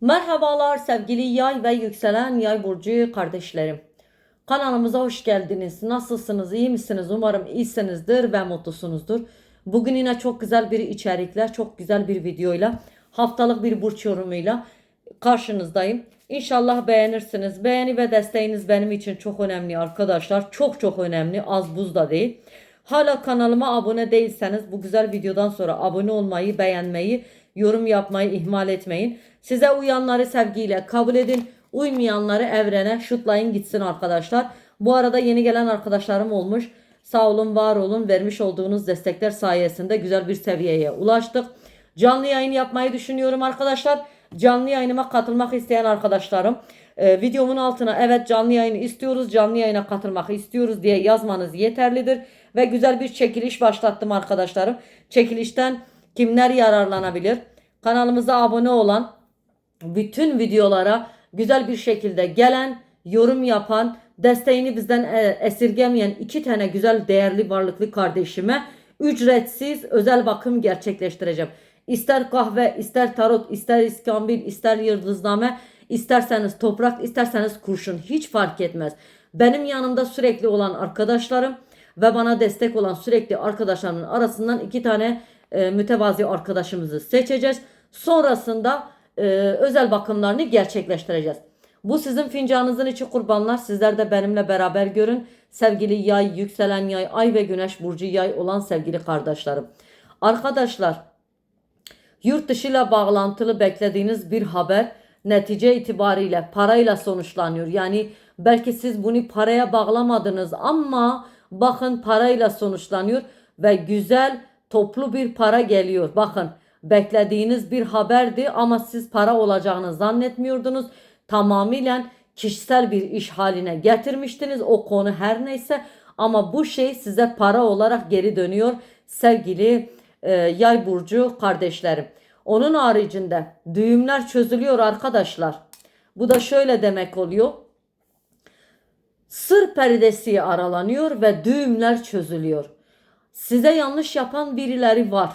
Merhabalar sevgili yay ve yükselen yay burcu kardeşlerim. Kanalımıza hoş geldiniz. Nasılsınız? İyi misiniz? Umarım iyisinizdir ve mutlusunuzdur. Bugün yine çok güzel bir içerikle, çok güzel bir videoyla, haftalık bir burç yorumuyla karşınızdayım. İnşallah beğenirsiniz. Beğeni ve desteğiniz benim için çok önemli arkadaşlar. Çok çok önemli. Az buz da değil. Hala kanalıma abone değilseniz bu güzel videodan sonra abone olmayı, beğenmeyi, yorum yapmayı ihmal etmeyin. Size uyanları sevgiyle kabul edin. Uymayanları evrene şutlayın gitsin arkadaşlar. Bu arada yeni gelen arkadaşlarım olmuş. Sağ olun, var olun. Vermiş olduğunuz destekler sayesinde güzel bir seviyeye ulaştık. Canlı yayın yapmayı düşünüyorum arkadaşlar. Canlı yayınıma katılmak isteyen arkadaşlarım e, videomun altına evet canlı yayını istiyoruz, canlı yayına katılmak istiyoruz diye yazmanız yeterlidir. Ve güzel bir çekiliş başlattım arkadaşlarım. Çekilişten kimler yararlanabilir? Kanalımıza abone olan, bütün videolara güzel bir şekilde gelen, yorum yapan, desteğini bizden e, esirgemeyen iki tane güzel değerli varlıklı kardeşime ücretsiz özel bakım gerçekleştireceğim. İster kahve, ister tarot, ister iskambil, ister yıldızname, isterseniz toprak, isterseniz kurşun hiç fark etmez. Benim yanımda sürekli olan arkadaşlarım ve bana destek olan sürekli arkadaşlarımın arasından iki tane e, mütevazi arkadaşımızı seçeceğiz. Sonrasında e, özel bakımlarını gerçekleştireceğiz. Bu sizin fincanınızın içi kurbanlar. Sizler de benimle beraber görün. Sevgili yay, yükselen yay, ay ve güneş burcu yay olan sevgili kardeşlerim. Arkadaşlar yurt dışıyla bağlantılı beklediğiniz bir haber netice itibariyle parayla sonuçlanıyor. Yani belki siz bunu paraya bağlamadınız ama bakın parayla sonuçlanıyor ve güzel toplu bir para geliyor. Bakın beklediğiniz bir haberdi ama siz para olacağını zannetmiyordunuz. Tamamıyla kişisel bir iş haline getirmiştiniz. O konu her neyse ama bu şey size para olarak geri dönüyor sevgili e, yay burcu kardeşlerim. Onun haricinde düğümler çözülüyor arkadaşlar. Bu da şöyle demek oluyor. Sır perdesi aralanıyor ve düğümler çözülüyor. Size yanlış yapan birileri var.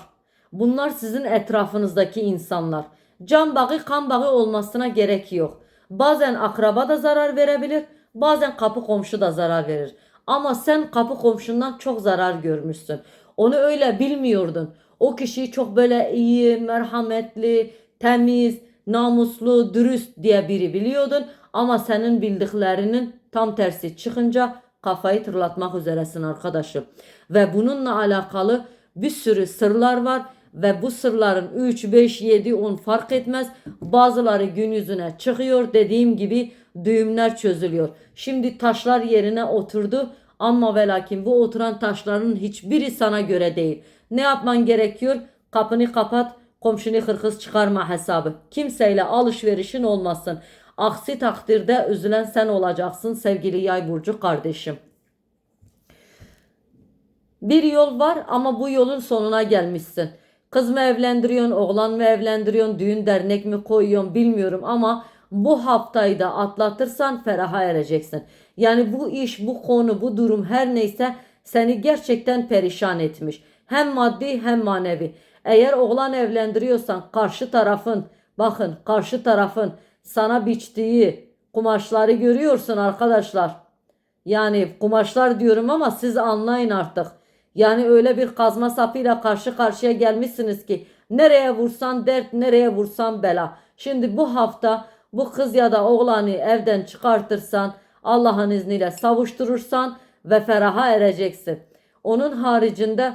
Bunlar sizin etrafınızdaki insanlar. Can bağı kan bağı olmasına gerek yok. Bazen akraba da zarar verebilir, bazen kapı komşu da zarar verir. Ama sen kapı komşundan çok zarar görmüşsün. Onu öyle bilmiyordun. O kişiyi çok böyle iyi, merhametli, temiz, namuslu, dürüst diye biri biliyordun. Ama senin bildiklerinin tam tersi çıkınca kafayı tırlatmak üzeresin arkadaşım. Ve bununla alakalı bir sürü sırlar var ve bu sırların 3, 5, 7, 10 fark etmez. Bazıları gün yüzüne çıkıyor. Dediğim gibi düğümler çözülüyor. Şimdi taşlar yerine oturdu ama ve lakin bu oturan taşların hiçbiri sana göre değil. Ne yapman gerekiyor? Kapını kapat, komşunu hırkız çıkarma hesabı. Kimseyle alışverişin olmasın. Aksi takdirde üzülen sen olacaksın sevgili yay burcu kardeşim. Bir yol var ama bu yolun sonuna gelmişsin. Kız mı evlendiriyorsun, oğlan mı evlendiriyorsun, düğün dernek mi koyuyorsun bilmiyorum ama bu haftayı da atlatırsan feraha ereceksin. Yani bu iş, bu konu, bu durum her neyse seni gerçekten perişan etmiş. Hem maddi hem manevi. Eğer oğlan evlendiriyorsan karşı tarafın, bakın karşı tarafın sana biçtiği kumaşları görüyorsun arkadaşlar. Yani kumaşlar diyorum ama siz anlayın artık. Yani öyle bir kazma sapıyla karşı karşıya gelmişsiniz ki nereye vursan dert, nereye vursan bela. Şimdi bu hafta bu kız ya da oğlanı evden çıkartırsan, Allah'ın izniyle savuşturursan ve feraha ereceksin. Onun haricinde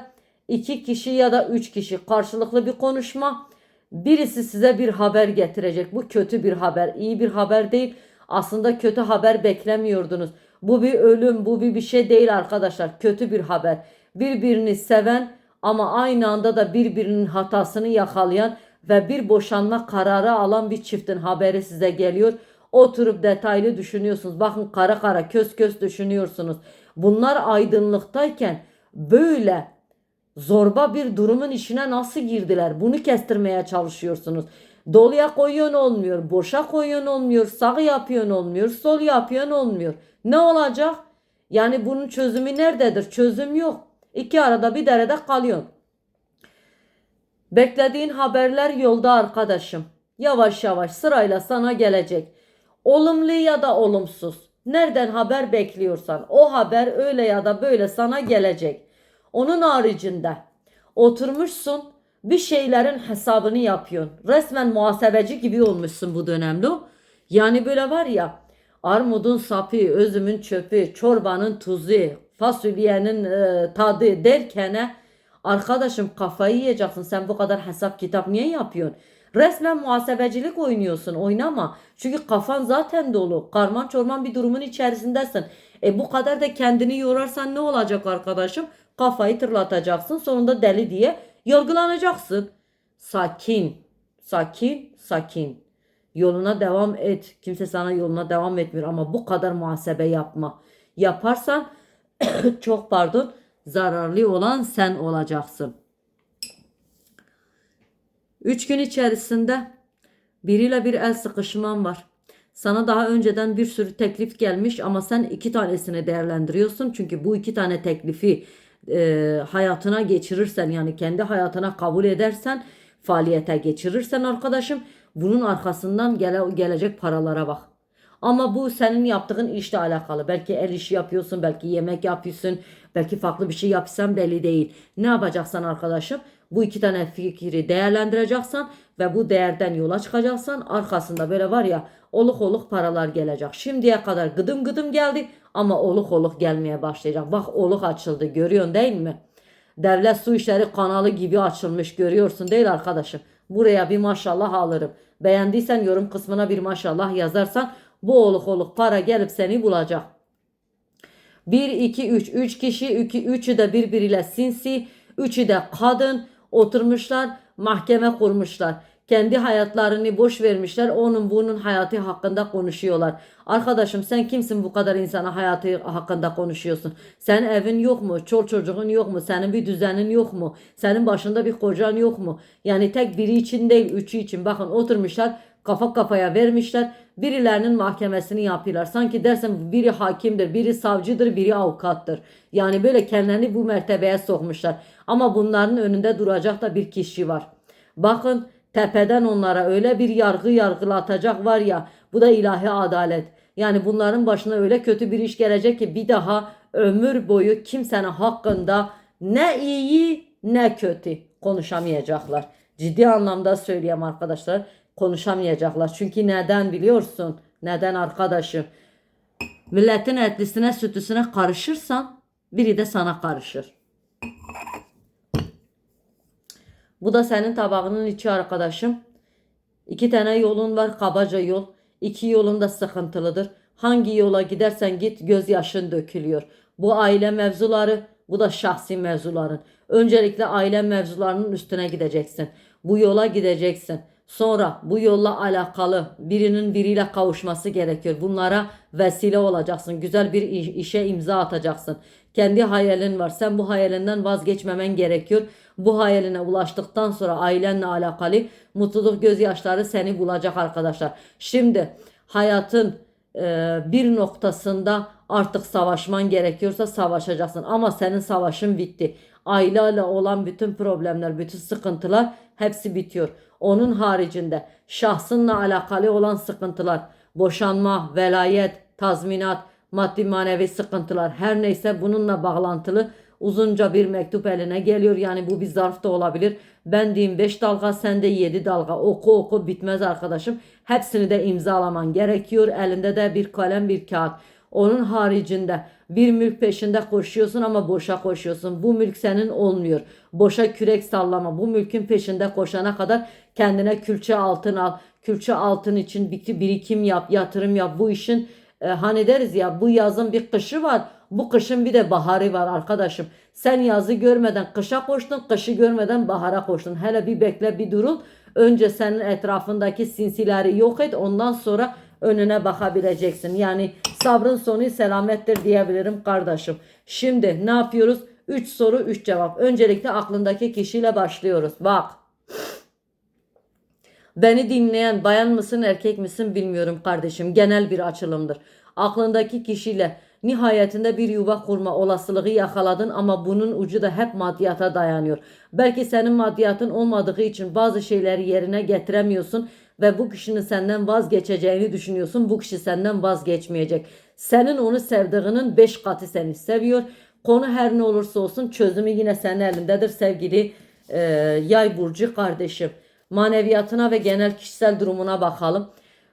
iki kişi ya da üç kişi karşılıklı bir konuşma. Birisi size bir haber getirecek. Bu kötü bir haber, iyi bir haber değil. Aslında kötü haber beklemiyordunuz. Bu bir ölüm, bu bir bir şey değil arkadaşlar. Kötü bir haber. Birbirini seven ama aynı anda da birbirinin hatasını yakalayan ve bir boşanma kararı alan bir çiftin haberi size geliyor. Oturup detaylı düşünüyorsunuz. Bakın kara kara köz köz düşünüyorsunuz. Bunlar aydınlıktayken böyle zorba bir durumun içine nasıl girdiler? Bunu kestirmeye çalışıyorsunuz. Doluya koyuyorsun olmuyor, boşa koyuyorsun olmuyor, sağ yapıyorsun olmuyor, sol yapıyorsun olmuyor. Ne olacak? Yani bunun çözümü nerededir? Çözüm yok. İki arada bir derede kalıyorsun. Beklediğin haberler yolda arkadaşım. yavaş yavaş sırayla sana gelecek. Olumlu ya da olumsuz. Nereden haber bekliyorsan o haber öyle ya da böyle sana gelecek. Onun haricinde oturmuşsun bir şeylerin hesabını yapıyorsun. Resmen muhasebeci gibi olmuşsun bu dönemde. Yani böyle var ya armudun sapı, özümün çöpü, çorbanın tuzu, fasulyenin e, tadı derken arkadaşım kafayı yiyeceksin. Sen bu kadar hesap kitap niye yapıyorsun? Resmen muhasebecilik oynuyorsun. Oynama. Çünkü kafan zaten dolu. Karman çorman bir durumun içerisindesin. E bu kadar da kendini yorarsan ne olacak arkadaşım? Kafayı tırlatacaksın. Sonunda deli diye yargılanacaksın. Sakin. Sakin. Sakin. Yoluna devam et. Kimse sana yoluna devam etmiyor ama bu kadar muhasebe yapma. Yaparsan çok pardon zararlı olan sen olacaksın. Üç gün içerisinde biriyle bir el sıkışman var. Sana daha önceden bir sürü teklif gelmiş ama sen iki tanesini değerlendiriyorsun. Çünkü bu iki tane teklifi e, hayatına geçirirsen yani kendi hayatına kabul edersen faaliyete geçirirsen arkadaşım bunun arkasından gele, gelecek paralara bak. Ama bu senin yaptığın işle alakalı. Belki el işi yapıyorsun, belki yemek yapıyorsun, belki farklı bir şey yapsan belli değil. Ne yapacaksın arkadaşım? Bu iki tane fikri değerlendireceksin ve bu değerden yola çıkacaksan arkasında böyle var ya oluk oluk paralar gelecek. Şimdiye kadar gıdım gıdım geldi ama oluk oluk gelmeye başlayacak. Bak oluk açıldı görüyorsun değil mi? Devlet su işleri kanalı gibi açılmış görüyorsun değil arkadaşım. Buraya bir maşallah alırım. Beğendiysen yorum kısmına bir maşallah yazarsan bu oluk oluk para gelip seni bulacak. 1, 2, 3. 3 kişi, 2, üçü de birbiriyle sinsi, üçü de kadın oturmuşlar, mahkeme kurmuşlar. Kendi hayatlarını boş vermişler. Onun bunun hayatı hakkında konuşuyorlar. Arkadaşım sen kimsin bu kadar insana hayatı hakkında konuşuyorsun? Sen evin yok mu? Çol çocuğun yok mu? Senin bir düzenin yok mu? Senin başında bir kocan yok mu? Yani tek biri için değil, üçü için. Bakın oturmuşlar kafa kafaya vermişler. Birilerinin mahkemesini yapıyorlar. Sanki dersen biri hakimdir, biri savcıdır, biri avukattır. Yani böyle kendilerini bu mertebeye sokmuşlar. Ama bunların önünde duracak da bir kişi var. Bakın tepeden onlara öyle bir yargı yargılatacak var ya bu da ilahi adalet. Yani bunların başına öyle kötü bir iş gelecek ki bir daha ömür boyu kimsenin hakkında ne iyi ne kötü konuşamayacaklar. Ciddi anlamda söyleyeyim arkadaşlar konuşamayacaklar. Çünkü neden biliyorsun? Neden arkadaşım? Milletin etlisine sütüsüne karışırsan biri de sana karışır. Bu da senin tabağının içi arkadaşım. İki tane yolun var kabaca yol. İki yolun da sıkıntılıdır. Hangi yola gidersen git gözyaşın dökülüyor. Bu aile mevzuları bu da şahsi mevzuların. Öncelikle aile mevzularının üstüne gideceksin. Bu yola gideceksin. Sonra bu yolla alakalı birinin biriyle kavuşması gerekiyor. Bunlara vesile olacaksın. Güzel bir işe imza atacaksın. Kendi hayalin var. Sen bu hayalinden vazgeçmemen gerekiyor. Bu hayaline ulaştıktan sonra ailenle alakalı mutluluk gözyaşları seni bulacak arkadaşlar. Şimdi hayatın e, bir noktasında artık savaşman gerekiyorsa savaşacaksın. Ama senin savaşın bitti. Aileyle olan bütün problemler, bütün sıkıntılar hepsi bitiyor. Onun haricinde şahsınla alakalı olan sıkıntılar, boşanma, velayet, tazminat, maddi manevi sıkıntılar her neyse bununla bağlantılı uzunca bir mektup eline geliyor. Yani bu bir zarf da olabilir. Ben diyeyim 5 dalga sen de 7 dalga oku oku bitmez arkadaşım. Hepsini de imzalaman gerekiyor. Elinde de bir kalem bir kağıt. Onun haricinde bir mülk peşinde koşuyorsun ama boşa koşuyorsun. Bu mülk senin olmuyor. Boşa kürek sallama. Bu mülkün peşinde koşana kadar kendine külçe altın al. Külçe altın için bir birikim yap, yatırım yap. Bu işin e, hani deriz ya bu yazın bir kışı var. Bu kışın bir de baharı var arkadaşım. Sen yazı görmeden kışa koştun, kışı görmeden bahara koştun. Hele bir bekle bir durul. Önce senin etrafındaki sinsileri yok et. Ondan sonra önüne bakabileceksin. Yani sabrın sonu selamettir diyebilirim kardeşim. Şimdi ne yapıyoruz? 3 soru 3 cevap. Öncelikle aklındaki kişiyle başlıyoruz. Bak. Beni dinleyen bayan mısın erkek misin bilmiyorum kardeşim. Genel bir açılımdır. Aklındaki kişiyle nihayetinde bir yuva kurma olasılığı yakaladın ama bunun ucu da hep maddiyata dayanıyor. Belki senin maddiyatın olmadığı için bazı şeyleri yerine getiremiyorsun ve bu kişinin senden vazgeçeceğini düşünüyorsun. Bu kişi senden vazgeçmeyecek. Senin onu sevdiğinin 5 katı seni seviyor. Konu her ne olursa olsun çözümü yine senin elindedir sevgili e, yay burcu kardeşim. Maneviyatına ve genel kişisel durumuna bakalım.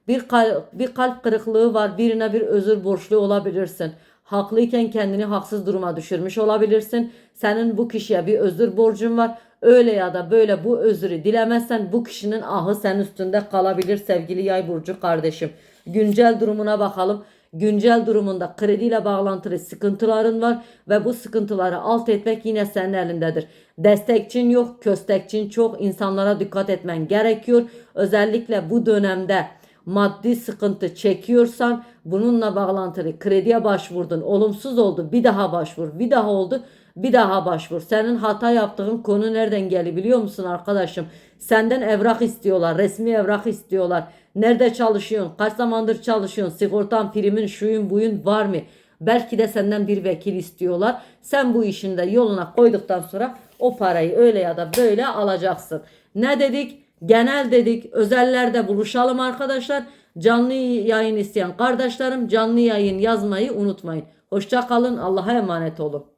Bir kalp, bir kalp kırıklığı var. Birine bir özür borçlu olabilirsin. Haklıyken kendini haksız duruma düşürmüş olabilirsin. Senin bu kişiye bir özür borcun var. Öyle ya da böyle bu özürü dilemezsen bu kişinin ahı senin üstünde kalabilir sevgili yay burcu kardeşim. Güncel durumuna bakalım. Güncel durumunda krediyle bağlantılı sıkıntıların var ve bu sıkıntıları alt etmek yine senin elindedir. Destekçin yok, köstekçin çok. İnsanlara dikkat etmen gerekiyor. Özellikle bu dönemde maddi sıkıntı çekiyorsan bununla bağlantılı krediye başvurdun olumsuz oldu bir daha başvur bir daha oldu bir daha başvur. Senin hata yaptığın konu nereden geliyor biliyor musun arkadaşım? Senden evrak istiyorlar resmi evrak istiyorlar. Nerede çalışıyorsun? Kaç zamandır çalışıyorsun? Sigortan primin şuyun buyun var mı? Belki de senden bir vekil istiyorlar. Sen bu işinde yoluna koyduktan sonra o parayı öyle ya da böyle alacaksın. Ne dedik? Genel dedik. Özellerde buluşalım arkadaşlar. Canlı yayın isteyen kardeşlerim canlı yayın yazmayı unutmayın. Hoşça kalın. Allah'a emanet olun.